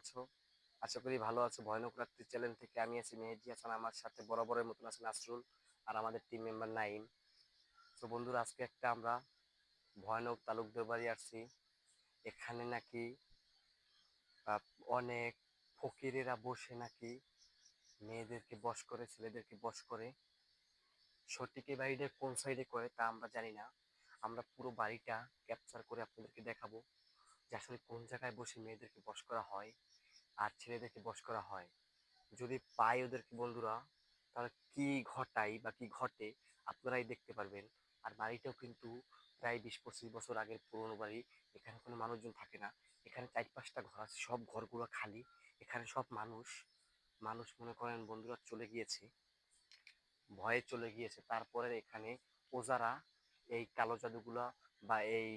আছো? আশা করি ভালো আছো। ভয়ানক রাত্রি চ্যানেল থেকে আমি আছি মেহেদি হাসান। আমার সাথে বরাবরের মতন আছে নাসরুল আর আমাদের টিম মেম্বার নাইম তো বন্ধুরা, আজকে একটা আমরা ভয়ানক তালুকদের বাড়ি আসছি। এখানে নাকি অনেক ফকিরেরা বসে নাকি মেয়েদেরকে বশ করে, ছেলেদেরকে বশ করে। সঠিক বাড়িটা কোন সাইডে করে তা আমরা জানি না। আমরা পুরো বাড়িটা ক্যাপচার করে আপনাদেরকে দেখাবো যে আসলে কোন জায়গায় বসে মেয়েদেরকে বশ করা হয়। আর ছেলেদেরকে বশ করা হয়। যদি পাই ওদেরকে বন্ধুরা, তাহলে কি ঘটাই বা কি ঘটে আপনারাই দেখতে পারবেন। আর বাড়িটাও কিন্তু প্রায় বিশ পঁচিশ বছর আগের পুরনো বাড়ি। এখানে কোনো মানুষজন থাকে না। এখানে চার পাঁচটা ঘর আছে, সব ঘরগুলো খালি। এখানে সব মানুষ। মানুষ মনে করেন বন্ধুরা চলে গিয়েছে। ভয়ে চলে গিয়েছে। তারপরে এখানে ওজারা এই কালো জাদুগুলা বা এই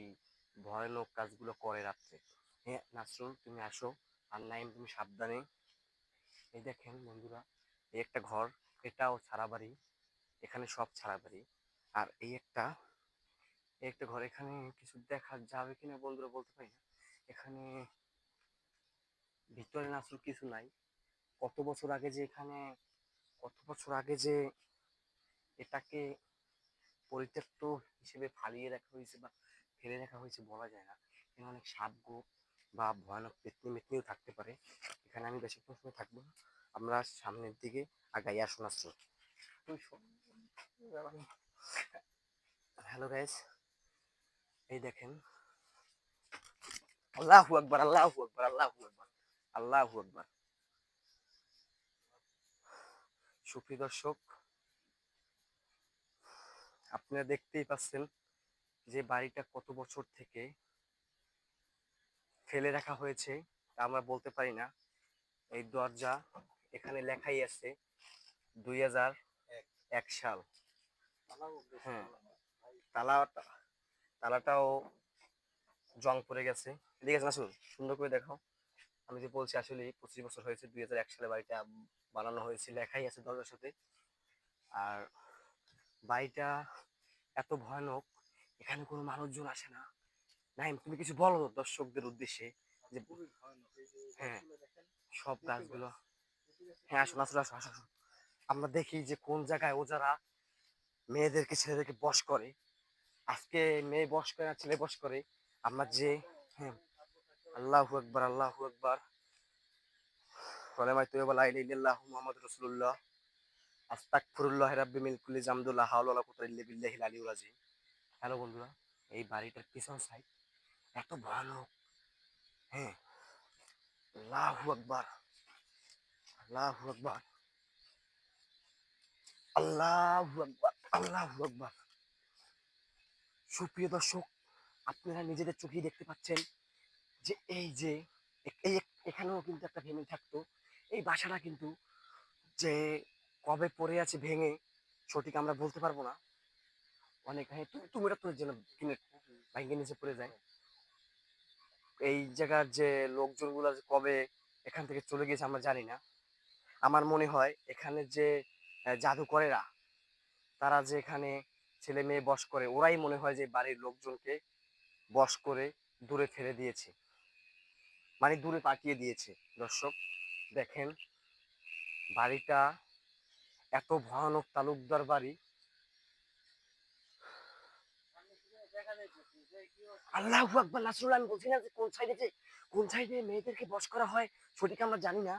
ভয়ানক কাজগুলো করে রাত্রে। হ্যাঁ নাসরুল, তুমি আসো। আর নাইম তুমি সাবধানে। এই দেখেন বন্ধুরা, এই একটা ঘর, এটাও ছাড়া বাড়ি, এখানে সব ছাড়া বাড়ি। আর এই একটা এই একটা ঘর, এখানে কিছু দেখা যাবে কিনা বন্ধুরা বলতে পারি না। এখানে ভিতরে নাসরুল কিছু নাই। কত বছর আগে যে এখানে, কত বছর আগে যে এটাকে পরিত্যক্ত হিসেবে ফালিয়ে রাখা হয়েছে বা ফেলে রাখা হয়েছে বলা যায় না। এখানে অনেক সাপ গোপ বা ভয়ানক পেতনি মেতনিও থাকতে পারে। এখানে আমি বেশিক্ষণ সময় থাকব না। আমরা সামনের দিকে আগাই, আসুন আসুন। হ্যালো গাইস এই দেখেন। আল্লাহু আকবার আল্লাহু আকবার আল্লাহু আকবার আল্লাহু আকবার। সুপ্রিয় দর্শক, আপনারা দেখতেই পাচ্ছেন যে বাড়িটা কত বছর থেকে ফেলে রাখা হয়েছে, তা আমরা বলতে পারি না। এই দরজা এখানে লেখাই আছে, দুই হাজার এক সাল। হ্যাঁ তালাটা তালাটাও জং পড়ে গেছে। এদিকে আছে নাসুর সুন্দর করে দেখো আমি যে বলছি আসলে পঁচিশ বছর হয়েছে, দুই হাজার এক সালে বাড়িটা বানানো হয়েছে, লেখাই আছে দরজার সাথে। আর বাড়িটা এত ভয়ানক, এখানে কোনো মানুষজন আসে না। নাইম, তুমি কিছু বলো দর্শকদের উদ্দেশ্যে যে হ্যাঁ সব গাছগুলো। হ্যাঁ আসুন আসুন আসুন আসুন। আমরা দেখি যে কোন জায়গায় ও যারা মেয়েদেরকে, ছেলেদেরকে বস করে। আজকে মেয়ে বস করে না, ছেলে বস করে। আমরা যে হ্যাঁ আল্লাহু আকবার, আল্লাহ আকবার। কলেমায় কুল্লি জামদুল্লাহ হ্যালো বন্ধুরা, এই বাড়িটার পিছন সাইড এত ভয়ানক। হ্যাঁ। আল্লাহু আকবার। আল্লাহু আকবার। আল্লাহু আকবার। আল্লাহু আকবার। সুপ্রিয় দর্শক, আপনারা নিজেদের চোখেই দেখতে পাচ্ছেন যে এই যে, এই এখানেও কিন্তু একটা ফ্যামিলি থাকতো। এই বাসাটা কিন্তু যে কবে পড়ে আছে ভেঙে সঠিক আমরা বলতে পারব না। অনেক হ্যাঁ তুমি তুমি এটা তোর জন্য কিনে ভাঙ্গে নিচে পড়ে যায়। এই জায়গার যে লোকজনগুলো কবে এখান থেকে চলে গিয়েছে আমরা জানি না। আমার মনে হয় এখানে যে জাদুকরেরা, তারা যে এখানে ছেলে মেয়ে বস করে, ওরাই মনে হয় যে বাড়ির লোকজনকে বস করে দূরে ফেলে দিয়েছে। মানে দূরে পাঠিয়ে দিয়েছে। দর্শক, দেখেন, বাড়িটা এত ভয়ানক তালুকদার বাড়ি আল্লাহ আকবার নাসরুল আমি বলছি না যে কোন সাইডে যে কোন সাইডে মেয়েদেরকে বস করা হয় সঠিক আমরা জানি না।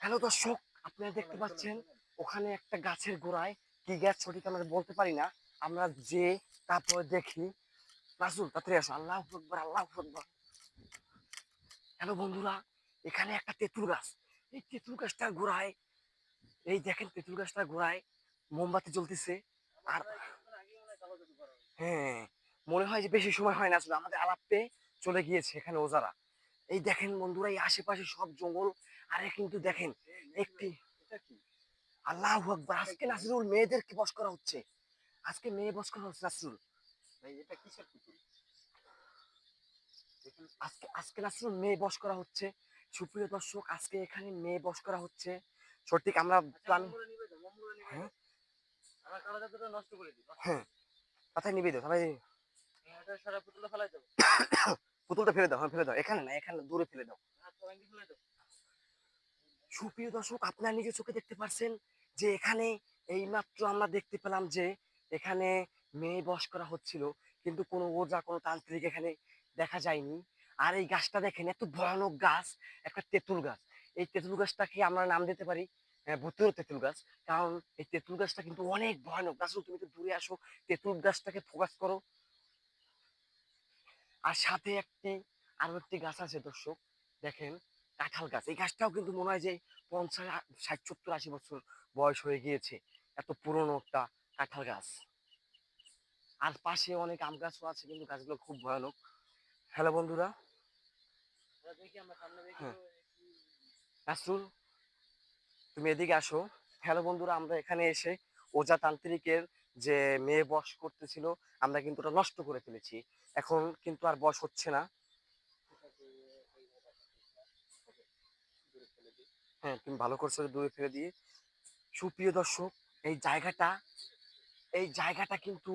হ্যালো দর্শক আপনারা দেখতে পাচ্ছেন ওখানে একটা গাছের গোড়ায় কি গাছ সঠিক আমরা বলতে পারি না। আমরা যে তারপরে দেখি নাসরুল তাড়াতাড়ি আসো আল্লাহ আকবার আল্লাহ আকবার। হ্যালো বন্ধুরা এখানে একটা তেঁতুল গাছ। এই তেঁতুল গাছটার গোড়ায় এই দেখেন তেঁতুল গাছটার গোড়ায় মোমবাতি জ্বলতেছে। আর হ্যাঁ মনে হয় যে বেশি সময় হয় না আসলে। আমাদের আলাপে চলে গিয়েছে এখানে ওজারা। এই দেখেন বন্ধুরা এই আশেপাশে সব জঙ্গল। আরে কিন্তু দেখেন একটি আল্লাহ আকবার। আজকে নাসরুল মেয়েদেরকে বস করা হচ্ছে। আজকে মেয়ে বস করা হচ্ছে নাসরুল ভাই এটা কিসের পুতুল? আজকে আজকে নাসরুল মেয়ে বস করা হচ্ছে। সুপ্রিয় দর্শক আজকে এখানে মেয়ে বস করা হচ্ছে। সঠিক আমরা প্ল্যান হ্যাঁ? আমার কালো পুতুলটা ফেলে দাও হ্যাঁ ফেলে দাও এখানে না এখানে দূরে ফেলে দাও। দাও সুপ্রিয় দর্শক আপনারা নিজের চোখে দেখতে পাচ্ছেন যে এখানে এইমাত্র আমরা দেখতে পেলাম যে এখানে মেয়ে বস করা হচ্ছিল কিন্তু কোনো ওজা কোনো তান্ত্রিক এখানে দেখা যায়নি। আর এই গাছটা দেখেন এত ভয়ানক গাছ একটা তেঁতুল গাছ। এই তেঁতুল গাছটাকে আমরা নাম দিতে পারি আহ, ভুতুড়ো তেঁতুল গাছ কারণ এই তেঁতুল গাছটা কিন্তু অনেক ভয়ানক। গাছ তুমি একটু দূরে আসো তেঁতুল গাছটাকে ফোকাস করো। আর সাথে একটি আরও একটি গাছ আছে দর্শক দেখেন কাঁঠাল গাছ। এই গাছটাও কিন্তু মনে হয় যে পঞ্চাশ ষাট সত্তর আশি বছর বয়স হয়ে গিয়েছে এত পুরনো একটা কাঁঠাল গাছ। আর পাশে অনেক আম গাছও আছে কিন্তু গাছগুলো খুব ভয়ানক। হ্যালো বন্ধুরা। হ্যাঁ। নাসরুল তুমি এদিকে আসো। হ্যালো বন্ধুরা আমরা এখানে এসে ওজা তান্ত্রিকের যে মেয়ে বস করতেছিল, আমরা কিন্তু ওটা নষ্ট করে ফেলেছি। এখন কিন্তু আর বস হচ্ছে না। হ্যাঁ তুমি ভালো করছ দূরে ফেলে দিয়ে। সুপ্রিয় দর্শক, এই জায়গাটা এই জায়গাটা কিন্তু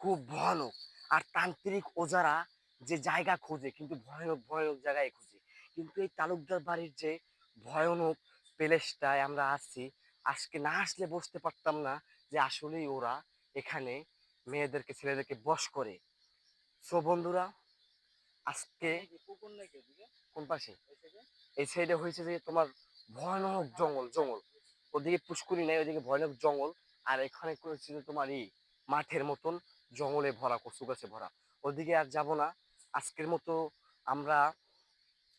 খুব ভয়ানক। আর তান্ত্রিক ওজারা যে জায়গা খোঁজে, কিন্তু ভয়ানক ভয়ানক জায়গায় খোঁজে। কিন্তু এই তালুকদার বাড়ির যে ভয়ানক প্লেসটায় আমরা আসছি আজকে না আসলে বুঝতে পারতাম না যে আসলেই ওরা এখানে মেয়েদেরকে, ছেলেদেরকে বশ করে। সো বন্ধুরা, আজকে কোন পাশে? এই সাইডে হয়েছে যে তোমার ভয়ানক জঙ্গল জঙ্গল। ওদিকে পুষ্করি নাই, ওদিকে ভয়ানক জঙ্গল। আর এখানে করেছে যে তোমার এই মাঠের মতন জঙ্গলে ভরা, কচু গাছে ভরা। ওদিকে আর যাব না। আজকের মতো আমরা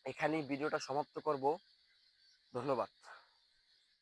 এখানেই ভিডিওটা সমাপ্ত করব। ধন্যবাদ।